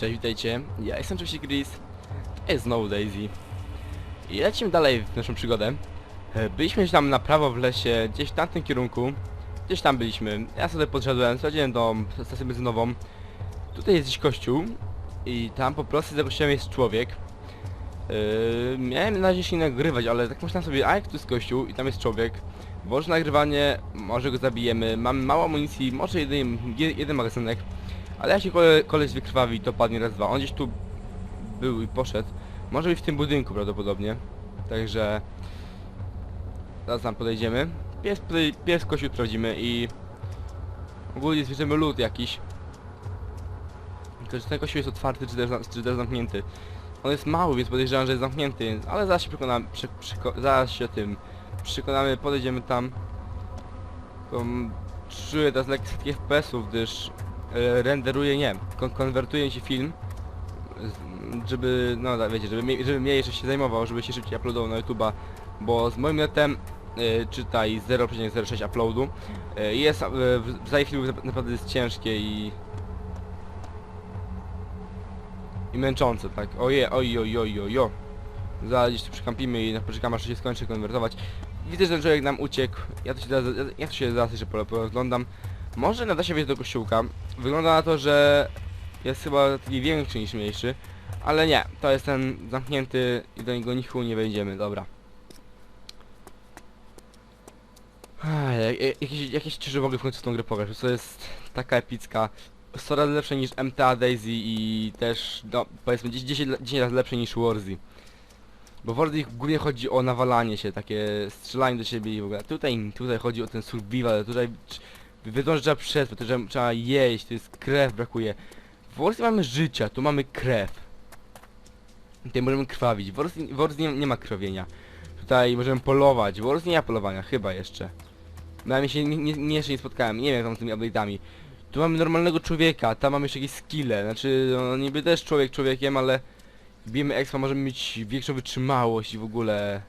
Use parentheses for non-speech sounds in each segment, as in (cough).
Cześć, witajcie. Ja jestem oczywiście Chris. To jest znowu Daisy. I lecimy dalej w naszą przygodę. E, Byliśmy gdzieś tam na prawo w lesie, gdzieś w tamtym kierunku. Gdzieś tam byliśmy. Ja sobie podszedłem, sprawdziłem tą stację benzynową. Tutaj jest gdzieś kościół. I tam po prostu za kościołem jest człowiek. Yy, miałem na razie się nagrywać, ale tak myślałem sobie, a jak tu jest kościół i tam jest człowiek. Może nagrywanie, może go zabijemy. Mamy mało amunicji, może jeden, jeden magazynek. Ale jak się kole, koleś wykrwawi, to padnie raz, dwa. On gdzieś tu był i poszedł. Może być w tym budynku prawdopodobnie. Także... Zaraz tam podejdziemy. Pies, pies kościół sprawdzimy i... Ogólnie zbierzemy lód jakiś. Tylko czy ten kościół jest otwarty, czy też, czy też zamknięty. On jest mały, więc podejrzewam, że jest zamknięty, ale zaraz się przekonamy, przy, zaraz się tym przekonamy, podejdziemy tam. To czuję teraz setki FPS-ów, gdyż e, renderuje, nie, kon konwertuje się film, żeby, no wiecie, żeby, żeby mniej jeszcze się zajmował, żeby się szybciej uploadował na YouTube'a, bo z moim netem, e, czytaj 0,06 uploadu, e, jest, e, w- wzaje filmów nap- naprawdę jest ciężkie i i męczące, tak? Oje, oj, oj, oj, oj, oj. Zaraz gdzieś tu przykampimy i poczekamy aż się skończy konwertować. Widzę, że ten człowiek nam uciekł. Ja to się zaraz, ja to się zaraz jeszcze pole- pooglądam. Może nada się wejść do kościółka. Wygląda na to, że jest chyba taki większy niż mniejszy. Ale nie, to jest ten zamknięty i do niego nichu nie wejdziemy, dobra. Jak- Jakieś, jakieś mogę w końcu w tą grę pograć, to jest taka epicka. 100 razy lepsze niż MTA Daisy i też, no, powiedzmy 10, 10, 10 razy lepsze niż Warzy. Bo w Warzy głównie chodzi o nawalanie się, takie strzelanie do siebie i w ogóle. Tutaj, tutaj chodzi o ten survival, tutaj wiadomo, że trzeba przetrwać, to trzeba, jeść, to jest krew brakuje. W Warzy mamy życia, tu mamy krew. Tutaj możemy krwawić, w Warzy, w nie, nie ma krwawienia. Tutaj możemy polować, w nie ma polowania, chyba jeszcze. Ja się nie, nie, jeszcze nie spotkałem, nie wiem tam z tymi update'ami. Tu mamy normalnego człowieka, tam mamy jeszcze jakieś skille, znaczy no niby też człowiek człowiekiem, ale bijemy expa, możemy mieć większą wytrzymałość i w ogóle...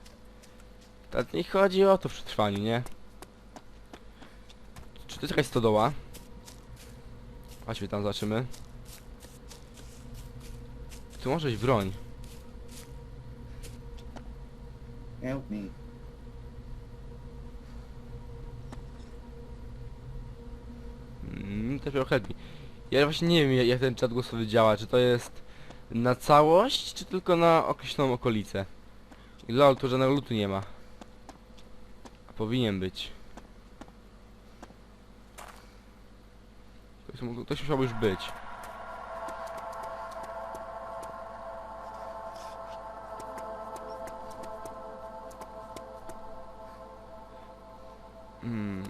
Tak nie chodzi o to w przetrwaniu, nie? Czy to jest jakaś stodoła? Chodźmy tam, zobaczymy. Tu może być broń. Help me. Mm, też miał help me. Ja właśnie nie wiem jak- jak ten czat głosowy działa, czy to jest na całość, czy tylko na określoną okolicę. I lol, tu żadnego lutu nie ma. A powinien być. Mógł- ktoś musiał już być. Hmm.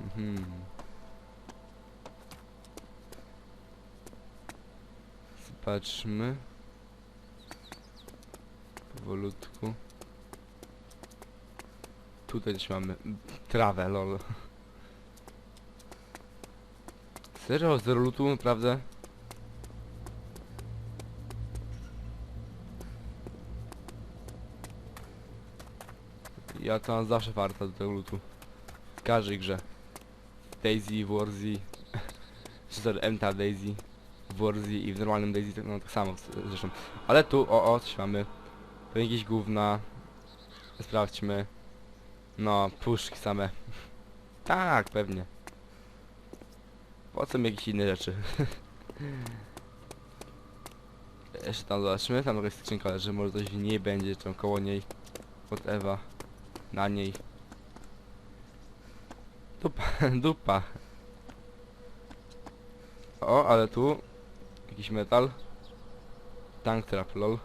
Mhm. Zobaczmy. Powolutku. Tutaj też mamy trawę, lol. Serio? Zero lutu, naprawdę? Ja to mam zawsze farta do tego lutu. W każdej grze. Daisy, Warzy. (laughs) Czy sorry, MTA Daisy. Warzy i w normalnym Daisy, no tak samo zresztą. Ale tu, o, o, coś mamy. To jakieś gówna. Sprawdźmy. No, puszki same. (laughs) tak, pewnie. Po co mi jakieś inne rzeczy? (laughs) Jeszcze tam zobaczymy, tam jakaś skrzynka leży, może coś w niej będzie, tam koło niej. Od Ewa. Na niej. Dupa, (laughs) dupa. O, ale tu jakiś metal. Tank trap, lol.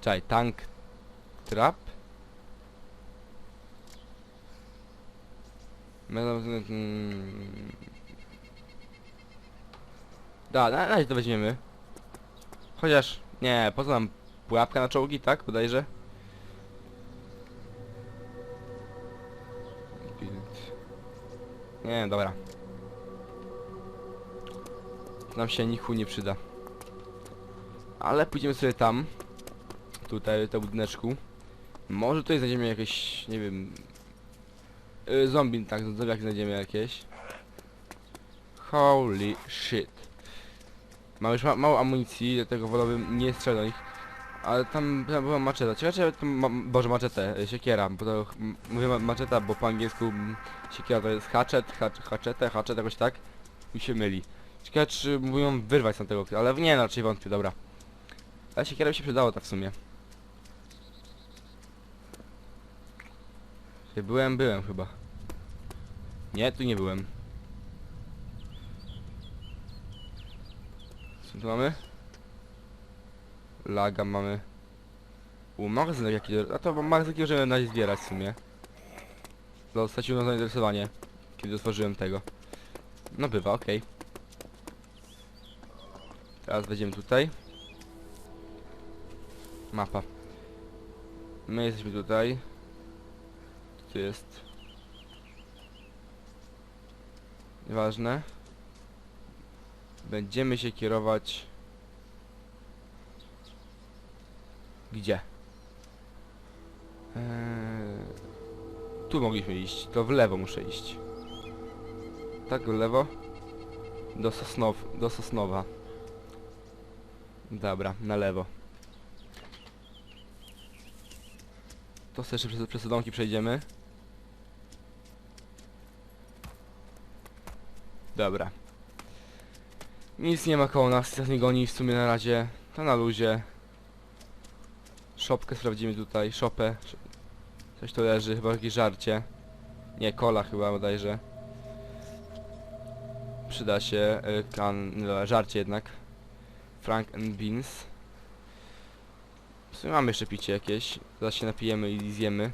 Czaj, tank trap. Metal, mm. Da, na razie to weźmiemy. Chociaż, nie, po co nam pułapka na czołgi, tak? Bodajże. Nie, dobra. Nam się nichu nie przyda. Ale pójdziemy sobie tam. Tutaj, do budyneczku. Może tutaj znajdziemy jakieś, nie wiem... Yy, zombie, tak, zombiaki znajdziemy jakieś. Holy shit. Mam już ma mało amunicji, dlatego wolałbym nie strzelać do nich. Ale tam, tam była maczeta. Ciekawe, czy to ma, boże maczetę, y, siekiera, bo to mówię ma- maczeta, bo po angielsku siekiera to jest hatchet, haczete, haczet, jakoś tak. Mi się myli. Ciekawe, czy mówią wyrwać z tamtego, ale nie, no, raczej wątpię, dobra. Ale siekiera by się przydało tak w sumie. Byłem, byłem chyba. Nie, tu nie byłem. Co tu mamy? Laga mamy. U, magazyn jaki... A to magazyn możemy na zbierać w sumie. To straciłem zainteresowanie, kiedy otworzyłem tego. No bywa, okej. Teraz wejdziemy tutaj. Mapa. My jesteśmy tutaj. Tu jest. Nieważne. Będziemy się kierować... Gdzie? Eee, tu mogliśmy iść. To w lewo muszę iść. Tak, w lewo? Do Sosnow... do Sosnowa. Dobra, na lewo. To jeszcze przez, przez domki przejdziemy. Dobra. Nic nie ma koło nas, nas nie goni w sumie na razie. To na luzie. Szopkę sprawdzimy tutaj, szopę. Sz- Coś tu leży, chyba jakieś żarcie. Nie, kola chyba bodajże. Przyda się y, kan... No, żarcie jednak. Frank and Beans. W sumie mamy jeszcze picie jakieś. Zaraz się napijemy i zjemy.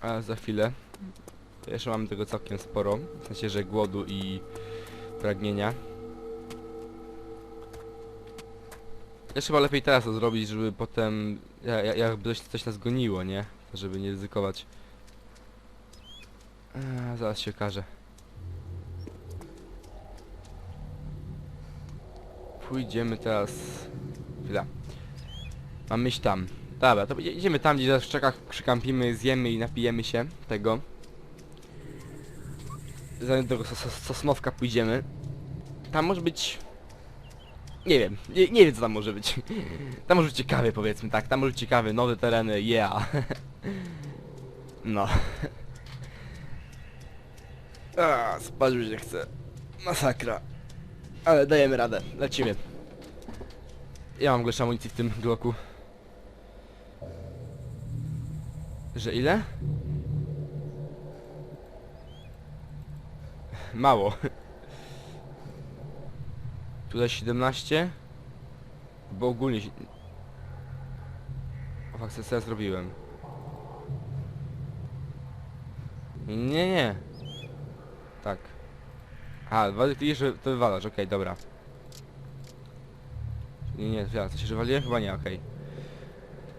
A za chwilę. Jeszcze mamy tego całkiem sporo. W sensie, że głodu i pragnienia. Też chyba lepiej teraz to zrobić, żeby potem... Ja, ja, jakby coś, coś nas goniło, nie? Żeby nie ryzykować. Eee, zaraz się okaże. Pójdziemy teraz... Chwila. Mamy iść tam. Dobra, to idzie- idziemy tam, gdzie zaraz w czekach przykampimy, zjemy i napijemy się tego. Zanim do tego sos sos Sosnowka pójdziemy. Tam może być... Nie wiem, nie, nie wiem co tam może być. (laughs) Tam może być ciekawie powiedzmy, tak, tam może być ciekawy, nowe tereny, yeah. (laughs) No. (laughs) A, spać już się chce. Masakra. Ale dajemy radę, lecimy. Ja mam jeszcze amunicji w tym bloku. Że ile? Mało. Tutaj 17. Bo ogólnie... O, fakt, co ja zrobiłem. Nie, nie. Tak. A, dwa klisz, to wywalasz, okej, dobra. Nie, nie, ja coś się wywaliłem? Chyba nie, okej.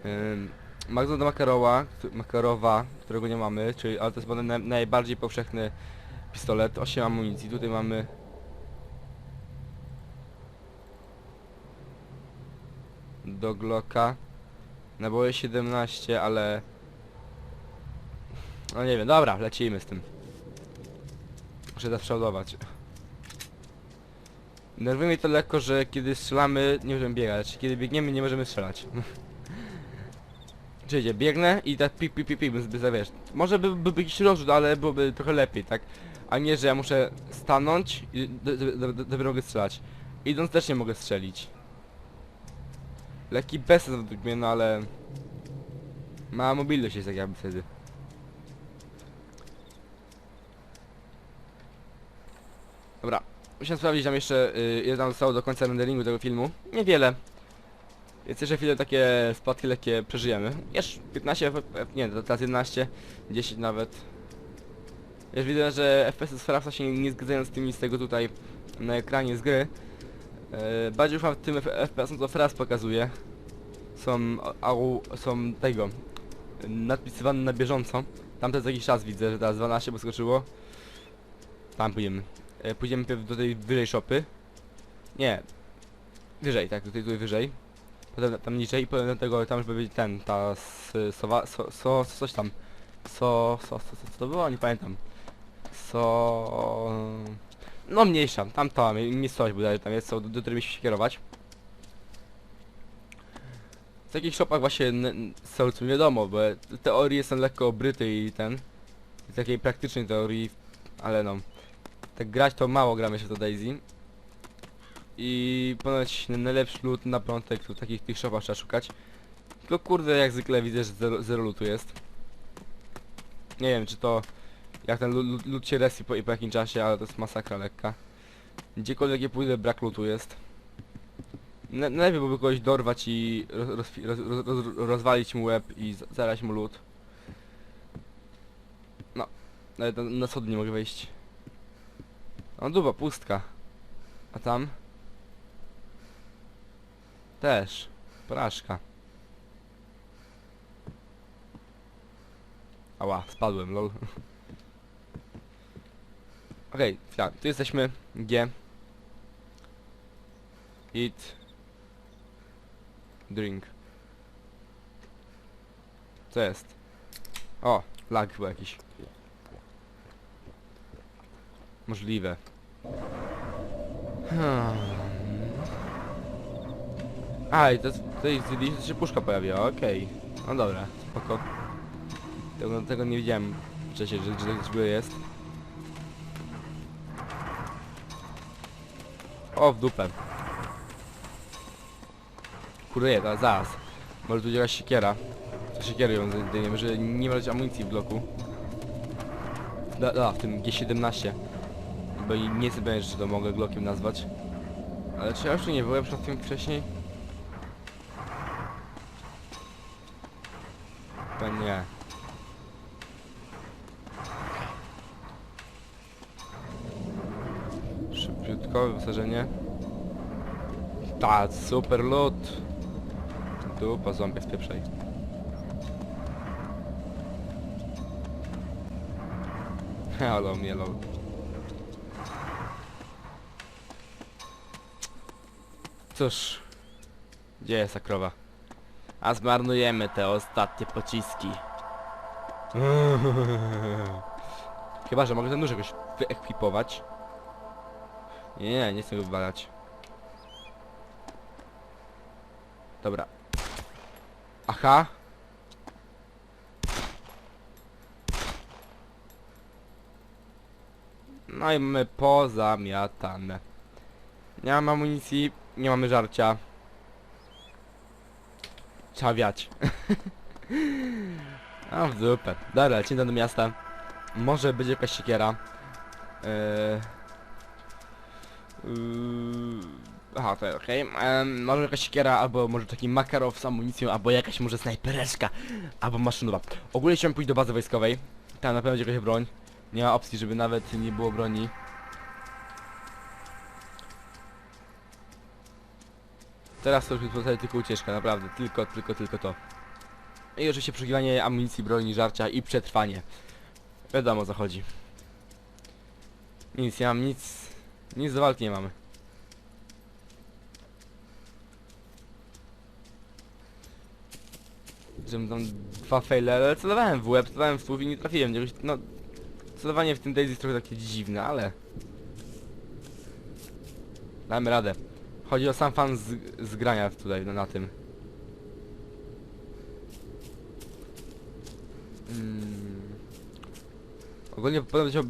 Ym, Magazyn do Makarowa, Makarowa, którego nie mamy, czyli, ale to jest chyba naj, najbardziej powszechny pistolet, 8 amunicji, tutaj mamy... Do Glocka. Naboje 17, ale... No nie wiem, dobra, lecimy z tym. Muszę zaprzodować. Nerwuje mnie to lekko, że kiedy strzelamy nie możemy biegać, kiedy biegniemy nie możemy strzelać. (laughs) Czyli biegnę i tak pip pip pip pip, by, by, wiesz, może by, by, by jakiś rozrzut, ale byłoby trochę lepiej, tak? A nie, że ja muszę stanąć i do- do- do- do- dopiero mogę strzelać. Idąc też nie mogę strzelić. Lekki bezsens według mnie, no ale... Mała mobilność jest tak jakby wtedy. Dobra, musiałem sprawdzić tam jeszcze y, ile tam zostało do końca renderingu tego filmu. Niewiele. Więc jeszcze chwilę takie spadki lekkie przeżyjemy. Jeszcze 15, F- F- nie, teraz 11, 10 nawet. Już widzę, że FPS-y z Frapsa się nie, zgadzają z tymi z tego tutaj na ekranie z gry. E, bardziej ufam tym FPS-om, co Fraps pokazuje. Są, au, są tego, nadpisywane na bieżąco. Tam też jakiś czas widzę, że teraz 12 poskoczyło. Tam pójdziemy. E, pójdziemy do tej wyżej shopy. Nie. Wyżej, tak, tutaj, tutaj wyżej. Potem tam niżej i potem do tego, tam będzie ten, ta sowa, so, so, coś tam. So, so, so, co to było? Nie pamiętam. So... No mniejsza, tam to, miejscowość bodaj tam jest, co, do, do której musimy się kierować. W takich shopach właśnie co nie wiadomo, bo teorie są lekko obryte i ten... Z takiej praktycznej teorii, ale no... Tak grać to mało gramy się w to Daisy. I ponoć najlepszy loot na piątek w takich tych shopach trzeba szukać. Tylko kurde jak zwykle widzę, że zero, zero lootu jest. Nie wiem czy to jak ten lód się respi po, po jakim czasie, ale to jest masakra lekka. Gdziekolwiek nie pójdę, brak lutu jest. Na- Najlepiej byłoby kogoś dorwać i roz, roz, roz, roz, rozwalić mu łeb i z- zarać mu lód. No, nawet na, na schody nie mogę wejść. No duba, pustka. A tam? Też. Porażka. Ała, spadłem, lol. (laughs) Okej, okay, tu jesteśmy. G. Eat. Drink. Co jest? O, lag chyba jakiś. Możliwe. Hmm. A, to, jest to się puszka pojawiła, okej. No dobra, spoko. Tego, tego nie widziałem wcześniej, że, że to jest. O, w dupę. Kurde, nie, zaraz. Może tu jakaś siekiera. Siekiery ją zdejmiemy, że nie ma amunicji w bloku. Da, da, w tym G17. Bo nie sobie że to mogę Glockiem nazwać. Ale czy ja już nie byłem przed tym wcześniej? Chyba nie. Szybciutko, wysażenie. Ta, super loot. Dupa, zombie, spieprzaj. Halo, (laughs) mnie lol. Cóż, gdzie jest ta krowa? A zmarnujemy te ostatnie pociski. (laughs) Chyba, że mogę ten nóż jakoś wyekwipować. Nie, nie, chcę go wywalać. Dobra. Aha. No i mamy pozamiatane. Nie mam amunicji, nie mamy żarcia. Trzeba wiać. (laughs) A w dupę. Dobra, lecimy do miasta. Może będzie jakaś siekiera. Eee... Yy... Aha, to okej. Może jakaś siekiera, albo może taki makarow z amunicją, albo jakaś może snajpereczka, albo maszynowa. Ogólnie chciałem pójść do bazy wojskowej. Tam na pewno będzie jakaś broń. Nie ma opcji, żeby nawet nie było broni. Teraz to już jest tutaj tylko ucieczka, naprawdę. Tylko, tylko, tylko to. I oczywiście przeszukiwanie amunicji, broni, żarcia i przetrwanie. Wiadomo o co chodzi. Nic, nie mam nic. Nic do walki nie mamy. Żebym tam dwa faile, ale celowałem w łeb, celowałem w słów i nie trafiłem. Jakoś, no, celowanie w tym Daisy jest trochę takie dziwne, ale... Damy radę. Chodzi o sam fan z, z grania tutaj, na, na tym. Mm. Ogólnie potem się,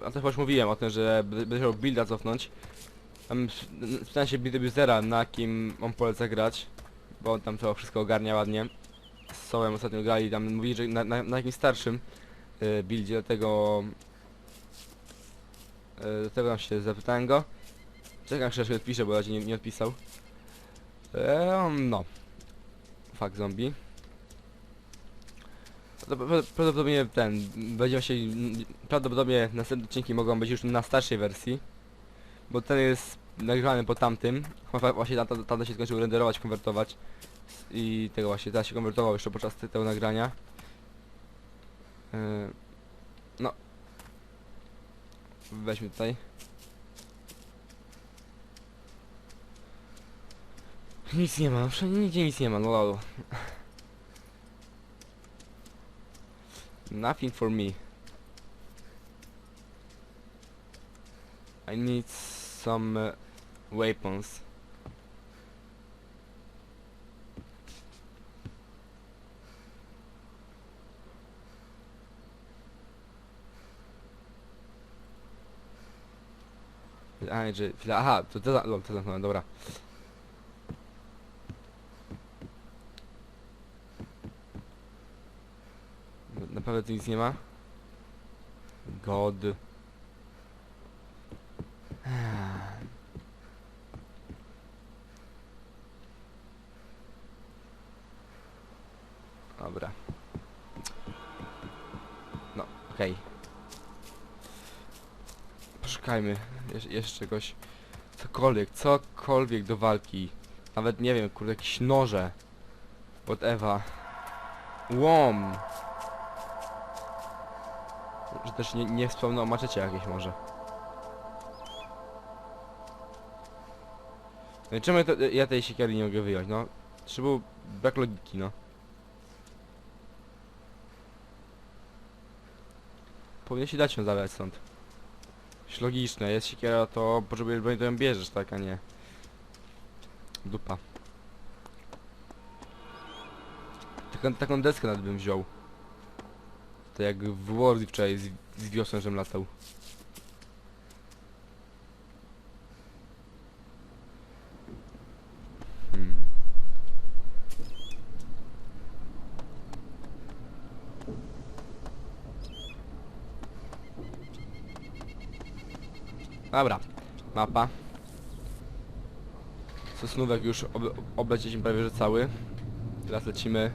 a to chyba już mówiłem o tym, że będę chciał builda cofnąć. Tam spytałem się buildy usera, na kim on poleca grać, bo on tam to wszystko ogarnia ładnie. Z Sołem ostatnio grali, tam mówili, że na, na, na jakimś starszym y, buildzie, dlatego... Y, dlatego tam się zapytałem go. Czekam, aż odpisze, bo raczej nie, nie odpisał. Ehm, no. Fuck zombie. Prawdopod- Prawdopodobnie ten, będzie się, prawdopodobnie następne odcinki mogą być już na starszej wersji. Bo ten jest nagrany po tamtym. Właśnie tam, tam się skończył renderować, konwertować. I tego właśnie, teraz się konwertował jeszcze podczas te- tego nagrania. Yy, no. Weźmy tutaj. Nic nie ma, wszędzie nic nie ma, no lol. Nothing for me. I need some uh, weapons. A, że... Aha, to to, za- lol, to zamknąłem, dobra. Na- Naprawdę tu nic nie ma? God. Dobra. No, okej. Poszukajmy Jesz jeszcze czegoś. Cokolwiek, cokolwiek do walki. Nawet nie wiem, kurde, jakieś noże. Whatever. Łom. Że też nie, nie wspomnę o maczecie jakieś może. No czemu ja, to, ja tej siekiery nie mogę wyjąć, no? Czy był brak logiki, no. Powinien się dać ją zabrać stąd. Jest logiczne, jest siekiera, to potrzebujesz broni, to ją bierzesz, tak, a nie. Dupa. Taką, taką deskę nawet bym wziął. To jak w Wordy wczoraj z, z wiosną, żem latał. Hmm. Dobra, mapa. Sosnówek już ob oblecieliśmy prawie że cały. Teraz lecimy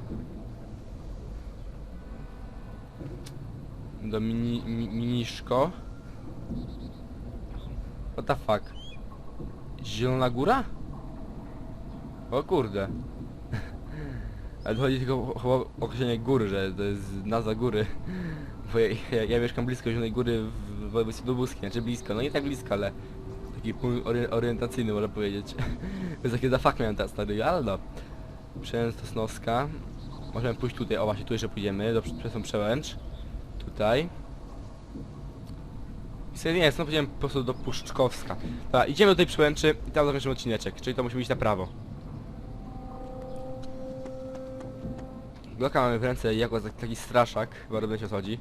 do mini, mi, miniszko. What the fuck? Zielona góra? O kurde. (laughs) Ale chodzi tylko o- określenie góry, że to jest nazwa góry. (laughs) Bo ja, ja, ja mieszkam blisko Zielonej Góry w województwie lubuskim, znaczy blisko, no nie tak blisko, ale taki punkt orientacyjny można powiedzieć. (laughs) Więc takie za fuck miałem teraz stary, ale no. Przełęcz Sosnowska. Możemy pójść tutaj, o właśnie tu jeszcze pójdziemy, do przez tą przełęcz. Tutaj. I sobie nie, stąd pójdziemy po prostu do Puszczkowska. Dobra, idziemy do tej przełęczy i tam zakończymy odcineczek, czyli to musimy iść na prawo. Bloka mamy w ręce jako tak- taki straszak, chyba robię się chodzi.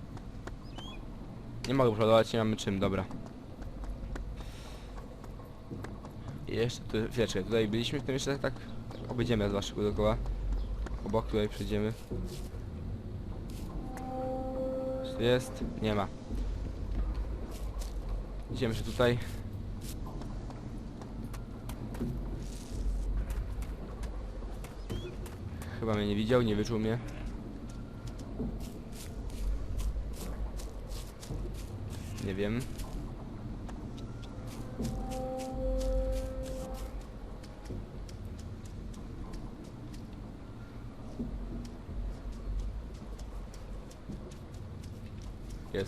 Nie mogę przeładować, nie mamy czym, dobra. I jeszcze tu, chwileczkę, tutaj byliśmy, w tym jeszcze tak obejdziemy z waszego dookoła. Obok tutaj przejdziemy. Jest? Nie ma. Idziemy jeszcze tutaj. Chyba mnie nie widział, nie wyczuł mnie. Nie wiem.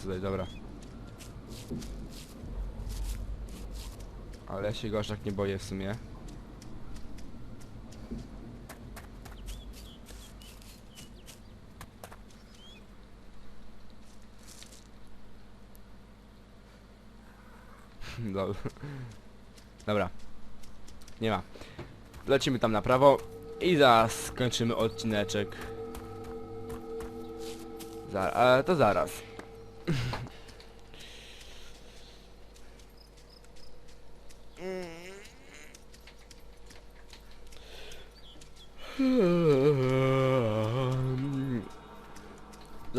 Tutaj, dobra. Ale ja się go aż tak nie boję w sumie. (laughs) Dobra. Nie ma. Lecimy tam na prawo i zaraz skończymy odcineczek. Zar ale to zaraz.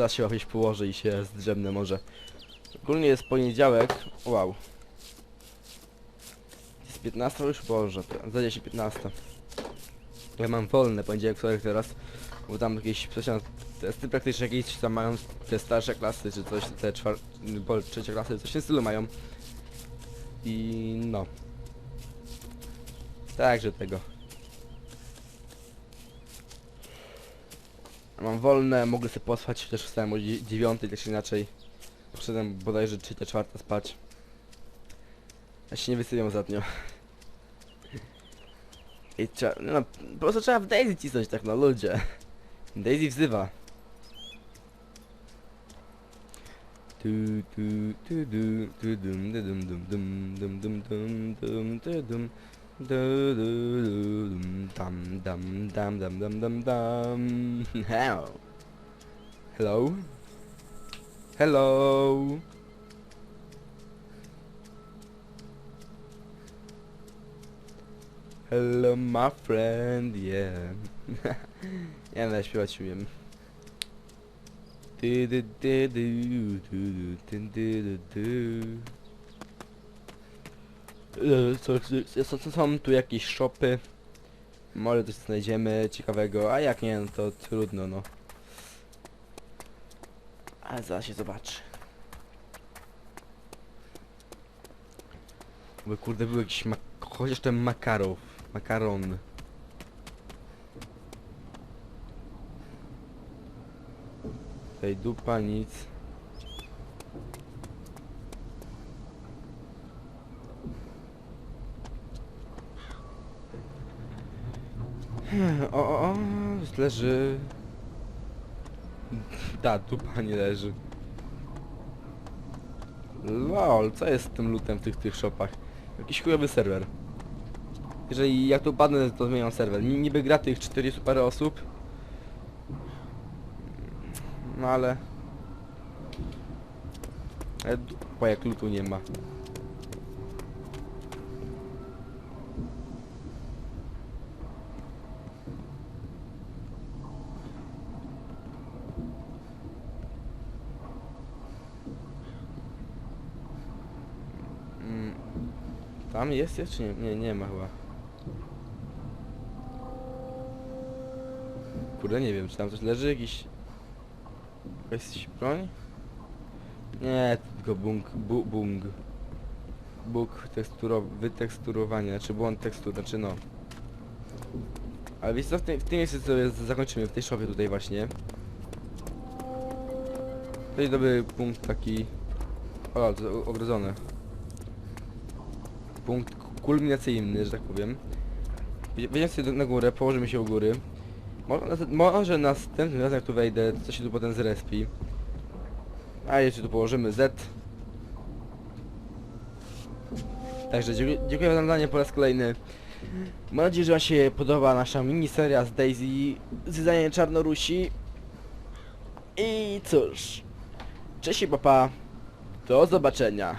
Zaraz się jakieś położę i się zdrzemnę może. Ogólnie jest poniedziałek. Wow. Jest 15 już Boże, za 10 15. Ja mam wolne poniedziałek, wtorek teraz, bo tam jakieś tam, testy praktyczne jakieś tam mają te starsze klasy, czy coś, te czwar... bo trzecie klasy, coś w stylu mają. I no. Także tego. Mam wolne, mogę sobie posłać, też wstałem o dzie- dziewiątej, tak czy inaczej. Poszedłem bodajże trzecia, czwarta spać. Ja się nie wysypiam ostatnio. I trzeba, no, po prostu trzeba w Daisy cisnąć tak na ludzie. Daisy wzywa. Tu, tu, tu, tu, dum. Do do do dum dum dum dum dum dum dum. How? Hello? Hello? Hello, my friend. Yeah. ja, ne, śpiewać się do Do do do do do do do do do. E, Co, co, co są tu jakieś shopy? Może coś znajdziemy ciekawego, a jak nie, no to trudno, no. Ale zaraz się zobaczy. Bo kurde, był jakiś mak chociaż ten makarow, makaron. Tej dupa nic. O, o, o, leży. Ta, dupa nie leży. Lol, co jest z tym lutem w tych, tych shopach? Jakiś chujowy serwer. Jeżeli jak tu padnę, to zmieniam serwer. Ni- Niby gra tych 40 parę osób. No ale... Dupa jak lutu nie ma. Mm, Tam jest jeszcze? Nie, nie, nie ma chyba. Kurde, nie wiem, czy tam coś leży, jakiś... Jakaś broń? Nie, tylko bung, bu, bung. Bóg teksturo, wyteksturowanie, znaczy błąd tekstur, znaczy no. Ale wiecie co, w tym, w tym miejscu sobie zakończymy, w tej szopie tutaj właśnie. To jest dobry punkt taki... O, to ogrodzone punkt kulminacyjny, że tak powiem. Wejdzie- Wejdziemy sobie na górę, położymy się u góry. Może, może następnym razem jak tu wejdę, to się tu potem zrespi. A jeszcze tu położymy Z. Także dziękuję, za oglądanie po raz kolejny. Mam nadzieję, że wam się podoba nasza miniseria z Daisy Zwiedzanie Czarnorusi. I cóż. Cześć i papa. Do zobaczenia.